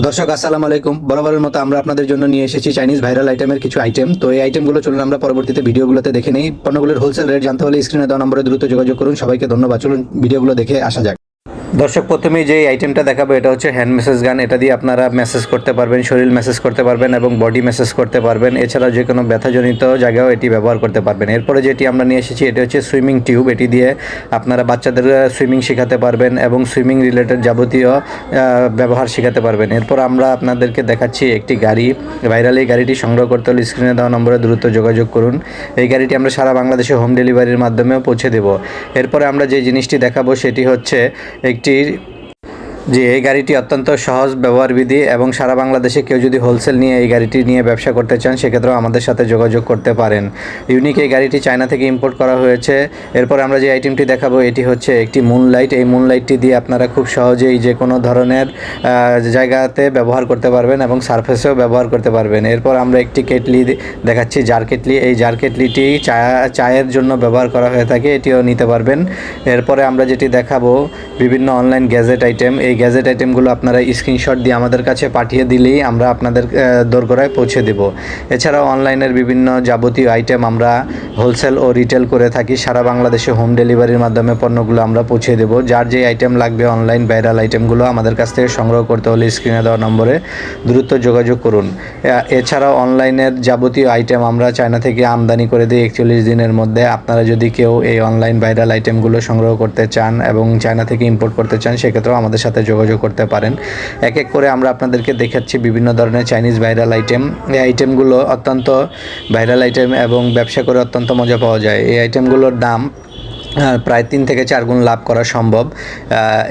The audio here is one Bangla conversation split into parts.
দর্শক, আসসালামু আলাইকুম। বরাবরের মতো আমরা আপনাদের জন্য নিয়ে এসেছি চাইনিজ ভাইরাল আইটেমের কিছু আইটেম তো এই আইটেমগুলো চলুন আমরা পরবর্তীতে ভিডিওগুলোতে দেখে নিই। পণ্যগুলোর হোলসেল রেট জানতে হলে স্ক্রিনে দেওয়া নম্বরে দ্রুত যোগাযোগ করুন। সবাইকে ধন্যবাদ। চলুন ভিডিওগুলো দেখে আসা যাক। দর্শক, প্রথমেই যে আইটেমটা দেখাবো, এটা হচ্ছে হ্যান্ড মেসেজ গান। এটা দিয়ে আপনারা মেসেজ করতে পারবেন, শরীর মেসেজ করতে পারবেন এবং বডি মেসেজ করতে পারবেন। এছাড়াও যে কোনো ব্যথাজনিত জায়গাও এটি ব্যবহার করতে পারবেন। এরপরে যেটি আমরা নিয়ে এসেছি, এটা হচ্ছে সুইমিং টিউব এটি দিয়ে আপনারা বাচ্চাদের সুইমিং শেখাতে পারবেন এবং সুইমিং রিলেটেড যাবতীয় ব্যবহার শেখাতে পারবেন। এরপর আমরা আপনাদেরকে দেখাচ্ছি একটি গাড়ি। ভাইরাল এই গাড়িটি সংগ্রহ করতে হলে স্ক্রিনে দেওয়া নম্বরে দ্রুত যোগাযোগ করুন। এই গাড়িটি আমরা সারা বাংলাদেশে হোম ডেলিভারির মাধ্যমেও পৌঁছে দেব। এরপরে আমরা যে জিনিসটি দেখাবো, সেটি হচ্ছে একটি যে এই গাড়িটি অত্যন্ত সহজ ব্যবহারবিধি এবং সারা বাংলাদেশে কেউ যদি হোলসেল নিয়ে এই গাড়িটি নিয়ে ব্যবসা করতে চান, সেক্ষেত্রেও আমাদের সাথে যোগাযোগ করতে পারেন। ইউনিক এই গাড়িটি চায়না থেকে ইম্পোর্ট করা হয়েছে। এরপর আমরা যে আইটেমটি দেখাবো, এটি হচ্ছে একটি মুন লাইট এই মুন লাইটটি দিয়ে আপনারা খুব সহজেই যে কোনো ধরনের জায়গাতে ব্যবহার করতে পারবেন এবং সারফেসেও ব্যবহার করতে পারবেন। এরপর আমরা একটি কেটলি দেখাচ্ছি জার কেটলি এই জার কেটলিটি চা চায়ের জন্য ব্যবহার করা হয়ে থাকে, এটিও নিতে পারবেন। এরপরে আমরা যেটি দেখাবো, বিভিন্ন অনলাইন গ্যাজেট আইটেম এই গ্যাজেট আইটেমগুলো আপনারা স্ক্রিনশট দিয়ে আমাদের কাছে পাঠিয়ে দিলেই আমরা আপনাদের দোরগোড়ায় পৌঁছে দেব। এছাড়াও অনলাইনের বিভিন্ন যাবতীয় আইটেম আমরা হোলসেল ও রিটেল করে থাকি। সারা বাংলাদেশে হোম ডেলিভারির মাধ্যমে পণ্যগুলো আমরা পৌঁছে দেব। যার যে আইটেম লাগবে অনলাইন ভাইরাল আইটেমগুলো আমাদের কাছ থেকে সংগ্রহ করতে হলে স্ক্রিনে দেওয়া নম্বরে দ্রুত যোগাযোগ করুন। এছাড়াও অনলাইনের যাবতীয় আইটেম আমরা চায়না থেকে আমদানি করে দিই একচল্লিশ দিনের মধ্যে। আপনারা যদি কেউ এই অনলাইন ভাইরাল আইটেমগুলো সংগ্রহ করতে চান এবং চায়না থেকে ইম্পোর্ট করতে চান, সেক্ষেত্রেও আমাদের সাথে যোগাযোগ করতে পারেন। এক এক করে আমরা আপনাদেরকে দেখাচ্ছি বিভিন্ন ধরনের চাইনিজ ভাইরাল আইটেম এই আইটেমগুলো অত্যন্ত ভাইরাল আইটেম এবং ব্যবসা করে অত্যন্ত মজা পাওয়া যায়। এই আইটেমগুলোর দাম প্রায় তিন থেকে চার গুণ লাভ করা সম্ভব।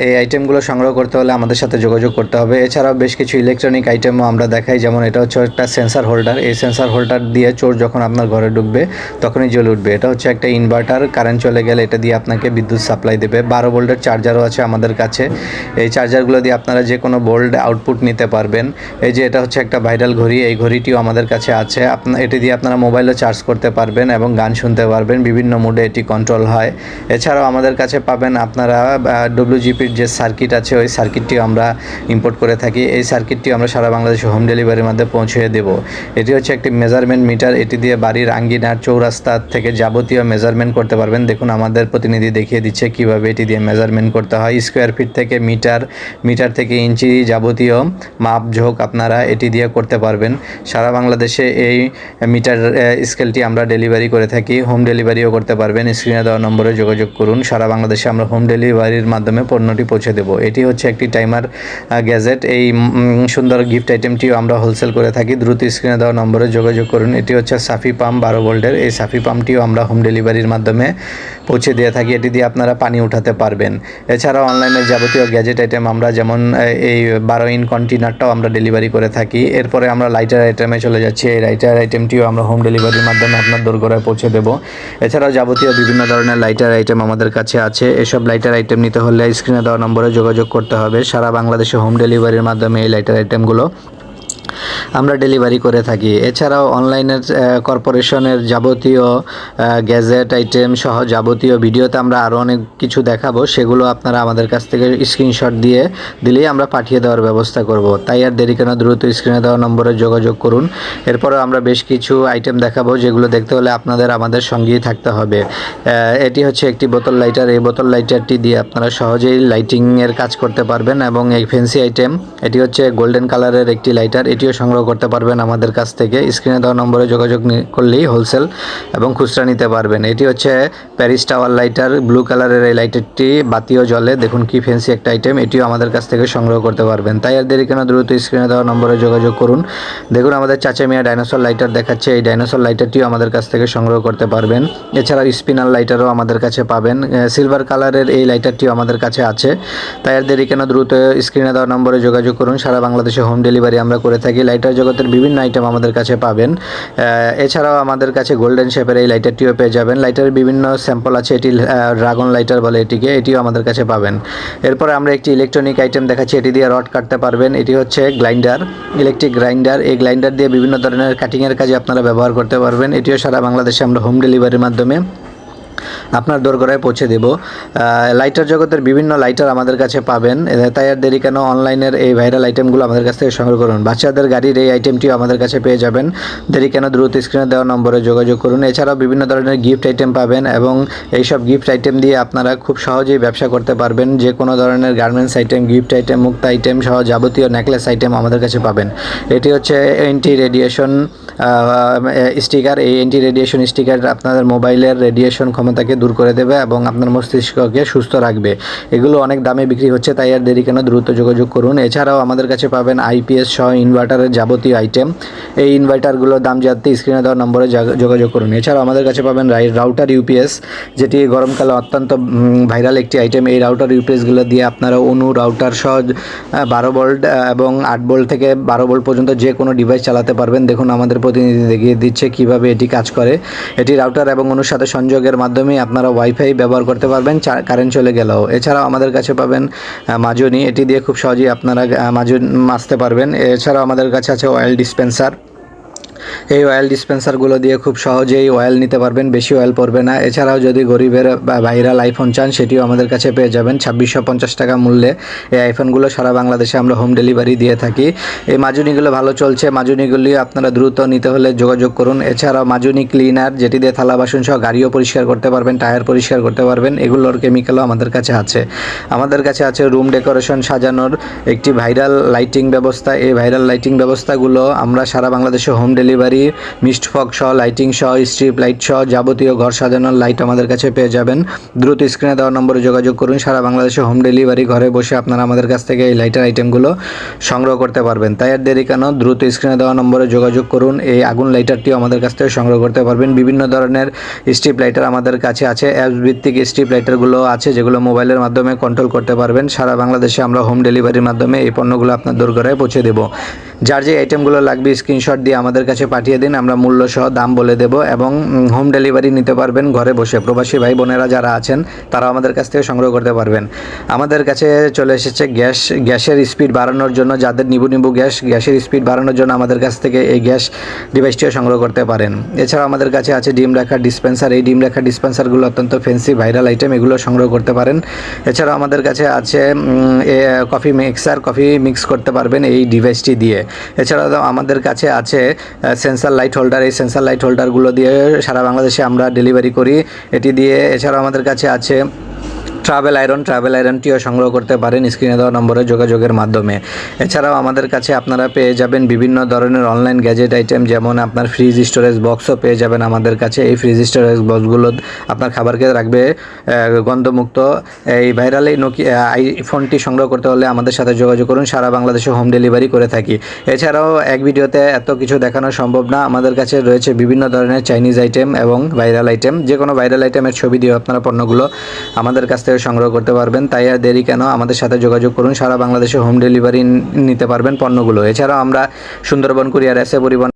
এই আইটেমগুলো সংগ্রহ করতে হলে আমাদের সাথে যোগাযোগ করতে হবে। এছাড়াও বেশ কিছু ইলেকট্রনিক আইটেমও আমরা দেখাই। যেমন এটা হচ্ছে একটা সেন্সার হোল্ডার এই সেন্সার হোল্ডার দিয়ে চোর যখন আপনার ঘরে ঢুকবে, তখনই জ্বলে উঠবে। এটা হচ্ছে একটা ইনভার্টার কারেন্ট চলে গেলে এটা দিয়ে আপনাকে বিদ্যুৎ সাপ্লাই দেবে। বারো ভোল্টের চার্জারও আছে আমাদের কাছে। এই চার্জারগুলো দিয়ে আপনারা যে কোনো বোল্ড আউটপুট নিতে পারবেন। এই যে এটা হচ্ছে একটা ভাইরাল ঘড়ি। এই ঘড়িটিও আমাদের কাছে আছে। আপনার এটি দিয়ে আপনারা মোবাইলও চার্জ করতে পারবেন এবং গান শুনতে পারবেন। বিভিন্ন মুডে এটি কন্ট্রোল হয়। এছাড়াও আমাদের কাছে পাবেন আপনারা ডব্লিউজিপির যে সার্কিট আছে, ওই সার্কিটটিও আমরা ইম্পোর্ট করে থাকি। এই সার্কিটটিও আমরা সারা বাংলাদেশে হোম ডেলিভারির মধ্যে পৌঁছে দেব। এটি হচ্ছে একটি মেজারমেন্ট মিটার এটি দিয়ে বাড়ির আঙ্গিনার চৌরাস্তা থেকে যাবতীয় মেজারমেন্ট করতে পারবেন। দেখুন, আমাদের প্রতিনিধি দেখিয়ে দিচ্ছে কীভাবে এটি দিয়ে মেজারমেন্ট করতে হয়। স্কোয়ার ফিট থেকে মিটার মিটার থেকে ইঞ্চি যাবতীয় মাপ, ঝোঁক আপনারা এটি দিয়ে করতে পারবেন। সারা বাংলাদেশে এই মিটার স্কেলটি আমরা ডেলিভারি করে থাকি। হোম ডেলিভারিও করতে পারবেন। স্ক্রিনে দেওয়া নম্বরে যোগাযোগ করুন। সারা বাংলাদেশে আমরা হোম ডেলিভারির মাধ্যমে পণ্যটি পৌঁছে দেব। এটি হচ্ছে একটি টাইমার গ্যাজেট এই সুন্দর গিফট আইটেমটিও আমরা হোলসেল করে থাকি। দ্রুত স্ক্রিনে দেওয়া নম্বরে যোগাযোগ করুন। এটি হচ্ছে সাফি পাম্প বারো ভোল্টের এই সাফি পাম্পটিও আমরা হোম ডেলিভারির মাধ্যমে পৌঁছে দিয়ে থাকি। এটি দিয়ে আপনারা পানি উঠাতে পারবেন। এছাড়াও অনলাইনে যাবতীয় গ্যাজেট আইটেম আমরা যেমন এই বারো ইন কন্টেনারটাও আমরা ডেলিভারি করে থাকি। এরপরে আমরা লাইটার আইটেমে চলে যাচ্ছি। এই লাইটার আইটেমটিও আমরা হোম ডেলিভারির মাধ্যমে আপনার দোরগোড়ায় পৌঁছে দেব। এছাড়াও যাবতীয় বিভিন্ন ধরনের লাইটার আইটেম আমাদের কাছে আছে। এসব লাইটার আইটেম নিতে হলে স্ক্রিনে দেওয়া নম্বরে যোগাযোগ করতে হবে। সারা বাংলাদেশে হোম ডেলিভারির মাধ্যমে এই লাইটার আইটেমগুলো আমরা ডেলিভারি করে থাকি। এছাড়াও অনলাইনের কর্পোরেশনের যাবতীয় গ্যাজেট, আইটেম সহ যাবতীয় ভিডিওতে আমরা আরও অনেক কিছু দেখাবো। সেগুলো আপনারা আমাদের কাছ থেকে স্ক্রিনশট দিয়ে দিলেই আমরা পাঠিয়ে দেওয়ার ব্যবস্থা করব। তাই আর দেরি কেন, দ্রুত স্ক্রিনে দেওয়া নম্বরে যোগাযোগ করুন। এরপরে আমরা বেশ কিছু আইটেম দেখাবো, যেগুলো দেখতে হলে আপনাদের আমাদের সঙ্গেই থাকতে হবে। এটি হচ্ছে একটি বোতল লাইটার। এই বোতল লাইটারটি দিয়ে আপনারা সহজেই লাইটিংয়ের কাজ করতে পারবেন এবং এই ফেন্সি আইটেম, এটি হচ্ছে গোল্ডেন কালারের একটি লাইটার। এটিও সংগ্রহ করতে পারবেন আমাদের কাছ থেকে। স্ক্রিনে দেওয়া নম্বরে যোগাযোগ করলেই হোলসেল এবং খুচরা নিতে পারবেন। এটি হচ্ছে প্যারিস টাওয়ার লাইটার ব্লু কালারের এই লাইটারটি বাতিও জলে দেখুন কি ফেন্সি একটা আইটেম এটিও আমাদের কাছ থেকে সংগ্রহ করতে পারবেন। তাই আর দেরি কেন, দ্রুত স্ক্রিনে দেওয়া নম্বরে যোগাযোগ করুন। দেখুন আমাদের চাচা মিয়া ডাইনোসর লাইটার দেখাচ্ছে। এই ডাইনোসর লাইটারটিও আমাদের কাছ থেকে সংগ্রহ করতে পারবেন। এছাড়াও স্পিনার লাইটারও আমাদের কাছে পাবেন। সিলভার কালারের এই লাইটারটিও আমাদের কাছে আছে। তাই আর দেরি কেন, দ্রুত স্ক্রিনে দেওয়া নম্বরে যোগাযোগ করুন। সারা বাংলাদেশে হোম ডেলিভারি আমরা করে থাকি। লাইটার জগতের বিভিন্ন আইটেম আমাদের কাছে পাবেন। এছাড়াও আমাদের কাছে গোল্ডেন শেপের এই লাইটারটিও পেয়ে যাবেন। লাইটারের বিভিন্ন স্যাম্পল আছে, এটি ড্রাগন লাইটার বলে এটিকে, এটিও আমাদের কাছে পাবেন। এরপরে আমরা একটি ইলেকট্রনিক আইটেম দেখাচ্ছি, এটি দিয়ে রড কাটতে পারবেন। এটি হচ্ছে গ্রাইন্ডার ইলেকট্রিক গ্রাইন্ডার এই গ্রাইন্ডার দিয়ে বিভিন্ন ধরনের কাটিংয়ের কাজে আপনারা ব্যবহার করতে পারবেন। এটিও সারা বাংলাদেশে আমরা হোম ডেলিভারির মাধ্যমে। আপনার দোরগোড়ায় পৌঁছে দেব। লাইটার জগতের বিভিন্ন লাইটার আমাদের কাছে পাবেন। তাই আর দেরি কেন? অনলাইনের এই ভাইরাল আইটেমগুলো আমাদের কাছ থেকে সংগ্রহ করুন। বাচ্চাদের গাড়ির এই আইটেমটিও আমাদের কাছে পেয়ে যাবেন। দেরি কেন? দ্রুত স্ক্রিনে দেওয়া নম্বরে যোগাযোগ করুন। এছাড়াও বিভিন্ন ধরনের গিফট আইটেম পাবেন এবং এইসব গিফট আইটেম দিয়ে আপনারা খুব সহজেই ব্যবসা করতে পারবেন। যে কোনো ধরনের গার্মেন্টস আইটেম গিফট আইটেম মুক্ত আইটেম সহ যাবতীয় নেকলেস আইটেম আমাদের কাছে পাবেন। এটি হচ্ছে এন্টি রেডিয়েশন স্টিকার এই এন্টি রেডিয়েশন স্টিকার আপনাদের মোবাইলের রেডিয়েশন ক্ষমতাকে দূর করে দেবে এবং আপনার মস্তিষ্ককে সুস্থ রাখবে। এগুলো অনেক দামে বিক্রি হচ্ছে, তাই আর দেরি কেন? দ্রুত যোগাযোগ করুন। এছাড়াও আমাদের কাছে পাবেন আইপিএস সহ ইনভার্টারের যাবতীয় আইটেম এই ইনভার্টারগুলোর দাম জানতে স্ক্রিনে দেওয়া নম্বরে যোগাযোগ করুন। এছাড়াও আমাদের কাছে পাবেন রাউটার ইউপিএস যেটি গরমকালে অত্যন্ত ভাইরাল একটি আইটেম এই রাউটার ইউপিএসগুলো দিয়ে আপনারা অনু রাউটার সহ বারো ভোল্ট এবং আট ভোল্ট থেকে বারো ভোল্ট পর্যন্ত যে কোনো ডিভাইস চালাতে পারবেন। দেখুন আমাদের প্রতিনিধি দেখিয়ে দিচ্ছে কীভাবে এটি কাজ করে। এটি রাউটার এবং অনুর সাথে সংযোগের মাধ্যমে আপনারা ওয়াইফাই ব্যবহার করতে পারবেন কারেন্ট চলে গেলেও। এছাড়াও আমাদের কাছে পাবেন মাজনি। এটি দিয়ে খুব সহজেই আপনারা মাজন মাজুন মাজতে পারবেন। এছাড়াও আমাদের কাছে আছে অয়েল ডিসপেন্সার এই অয়েল ডিসপেন্সারগুলো দিয়ে খুব সহজেই অয়েল নিতে পারবেন, বেশি অয়েল পড়বে না। এছাড়াও যদি গরিবের ভাইরাল আইফোন চান, সেটিও আমাদের কাছে পেয়ে যাবেন। ছাব্বিশশো পঞ্চাশ টাকা মূল্যে এই আইফোনগুলো সারা বাংলাদেশে আমরা হোম ডেলিভারি দিয়ে থাকি। এই মাজুনিগুলো ভালো চলছে। মাজুনিগুলি আপনারা দ্রুত নিতে হলে যোগাযোগ করুন। এছাড়াও মাজুনি ক্লিনার যেটি দিয়ে থালা, বাসন সহ গাড়িও পরিষ্কার করতে পারবেন টায়ার পরিষ্কার করতে পারবেন, এগুলোর কেমিক্যালও আমাদের কাছে আছে। আমাদের কাছে আছে রুম ডেকোরেশন সাজানোর একটি ভাইরাল লাইটিং ব্যবস্থা। এই ভাইরাল লাইটিং ব্যবস্থাগুলো আমরা সারা বাংলাদেশে হোম ডেলিভারি মিস্ট ফগ সহ, লাইটিং সহ, স্ট্রিপ লাইট সহ যাবতীয় ঘর সাজানোর লাইট আমাদের কাছে পেয়ে যাবেন। দ্রুত স্ক্রিনে দেওয়া নম্বরে যোগাযোগ করুন। সারা বাংলাদেশে হোম ডেলিভারি ঘরে বসে আপনারা আমাদের কাছ থেকে এই লাইটার আইটেমগুলো সংগ্রহ করতে পারবেন। তাই আর দেরি কেন? দ্রুত স্ক্রিনে দেওয়া নম্বরে যোগাযোগ করুন। এই আগুন লাইটারটিও আমাদের কাছ থেকে সংগ্রহ করতে পারবেন। বিভিন্ন ধরনের স্ট্রিপ লাইটার আমাদের কাছে আছে। অ্যাপস ভিত্তিক স্ট্রিপ লাইটারগুলো আছে, যেগুলো মোবাইলের মাধ্যমে কন্ট্রোল করতে পারবেন। সারা বাংলাদেশে আমরা হোম ডেলিভারির মাধ্যমে এই পণ্যগুলো আপনার দোরগোড়ায় পৌঁছে দেবো। যার যে আইটেমগুলো লাগবে স্ক্রিনশট দিয়ে আমাদের কাছে পাঠিয়ে দিন, আমরা মূল্য সহ দাম বলে দেব এবং হোম ডেলিভারি নিতে পারবেন ঘরে বসে। প্রবাসী ভাই বোনেরা যারা আছেন তারা আমাদের কাছ থেকে সংগ্রহ করতে পারবেন। আমাদের কাছে চলে এসেছে গ্যাস, গ্যাসের স্পিড বাড়ানোর জন্য, যাদের নিবু নিবু গ্যাস, গ্যাসের স্পিড বাড়ানোর জন্য আমাদের কাছ থেকে এই গ্যাস ডিভাইসটিও সংগ্রহ করতে পারেন। এছাড়াও আমাদের কাছে আছে ডিম রাখার ডিসপেন্সার এই ডিম রাখার ডিসপেন্সারগুলো অত্যন্ত ফেন্সি ভাইরাল আইটেম এগুলো সংগ্রহ করতে পারেন। এছাড়াও আমাদের কাছে আছে কফি মিক্সার কফি মিক্স করতে পারবেন এই ডিভাইসটি দিয়ে। এছাড়াও আমাদের কাছে আছে সেন্সার লাইট হোল্ডার এই সেন্সার লাইট হোল্ডারগুলো দিয়ে সারা বাংলাদেশে আমরা ডেলিভারি করি। এটি দিয়ে এছাড়াও আমাদের কাছে আছে ট্রাভেল আয়রন ট্রাভেল আয়রনটিও সংগ্রহ করতে পারেন স্ক্রিনে দেওয়া নম্বরে যোগাযোগের মাধ্যমে। এছাড়াও আমাদের কাছে আপনারা পেয়ে যাবেন বিভিন্ন ধরনের অনলাইন গ্যাজেট আইটেম যেমন আপনার ফ্রিজ স্টোরেজ বক্সও পেয়ে যাবেন আমাদের কাছে। এই ফ্রিজ স্টোরেজ বক্সগুলো আপনার খাবারকে রাখবে গন্ধমুক্ত। এই ভাইরাল এই নোকিয়া আইফোনটি সংগ্রহ করতে হলে আমাদের সাথে যোগাযোগ করুন, সারা বাংলাদেশে হোম ডেলিভারি করে থাকি। এছাড়াও এক ভিডিওতে এত কিছু দেখানো সম্ভব না, আমাদের কাছে রয়েছে বিভিন্ন ধরনের চাইনিজ আইটেম এবং ভাইরাল আইটেম যে কোনো ভাইরাল আইটেমের ছবি দিয়ে আপনারা পণ্যগুলো আমাদের কাছ থেকে সংগ্রহ করতে পারবেন, তাই আর দেরি কেন? আমাদের সাথে যোগাযোগ করুন, সারা বাংলাদেশে হোম ডেলিভারি নিতে পারবেন পণ্যগুলো। এছাড়াও আমরা সুন্দরবন কুরিয়ার এসে পরিবহন